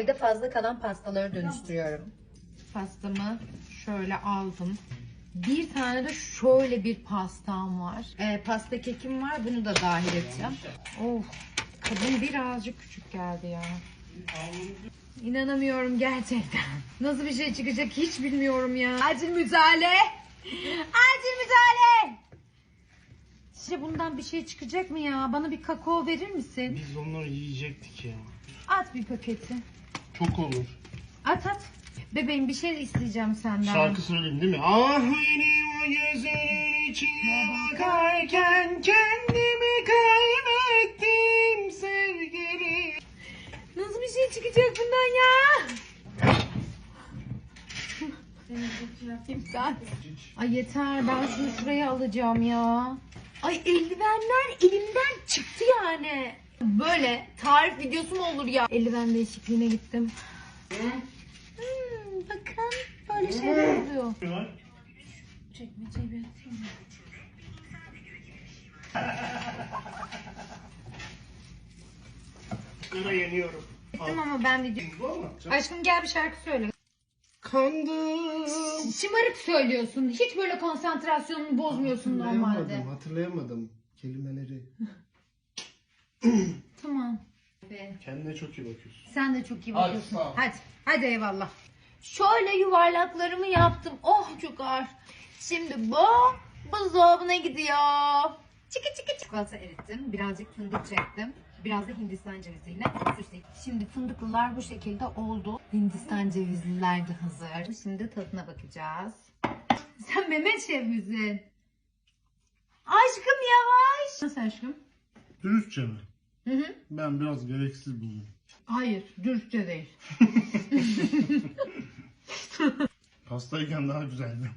Bir de fazla kalan pastaları dönüştürüyorum. Pastamı şöyle aldım. Bir tane de şöyle bir pastam var. Ee, pasta kekim var. Bunu da dahil edeceğim. Of. Kadın birazcık küçük geldi ya. İnanamıyorum gerçekten. Nasıl bir şey çıkacak hiç bilmiyorum ya. Acil müdahale. Acil müdahale. Sizce bundan bir şey çıkacak mı ya? Bana bir kakao verir misin? Biz onları yiyecektik ya. At bir paketi. Çok olur. At at. Bebeğim bir şey isteyeceğim senden. Şarkı söyleyeyim değil mi? Ah benim o gözlerin içine bakarken kendimi kaybettim sevgili. Nasıl bir şey çıkacak bundan ya? İmdat. Ay yeter ben şunu şuraya alacağım ya. Ay eldivenler elimden çıktı yani. Böyle tarif videosu mu olur ya? Eldiven değişikliğine gittim. Hmm, bakın böyle şeyler oluyor. Çekmeceyi bir atayım mı? Kara yeniyorum. Gittim ama ben video... Bu mu? Aşkım gel bir şarkı söyle. Kandım. Şımarık söylüyorsun. Hiç böyle konsantrasyonunu bozmuyorsun normalde. Hatırlayamadım, hatırlayamadım kelimeleri. Tamam. Kendine çok iyi bakıyorsun. Sen de çok iyi Hadi, bakıyorsun. sağ ol. Hadi. Hadi eyvallah. Şöyle yuvarlaklarımı yaptım. Oh çok ağır. Şimdi bu buzdolabına gidiyor. Çıkı çıkı çıkı. Çikolata erittim. Birazcık fındık çektim. Biraz da Hindistan ceviziyle süsledim. Şimdi fındıklılar bu şekilde oldu. Hindistan cevizliler de hazır. Şimdi tadına bakacağız. Sen Mehmet Şef misin? Aşkım yavaş. Nasıl aşkım? Dürüstçe mi? Hı hı. Ben biraz gereksiz buldum. Hayır, dürüstçe değil. Pastayken daha güzeldi.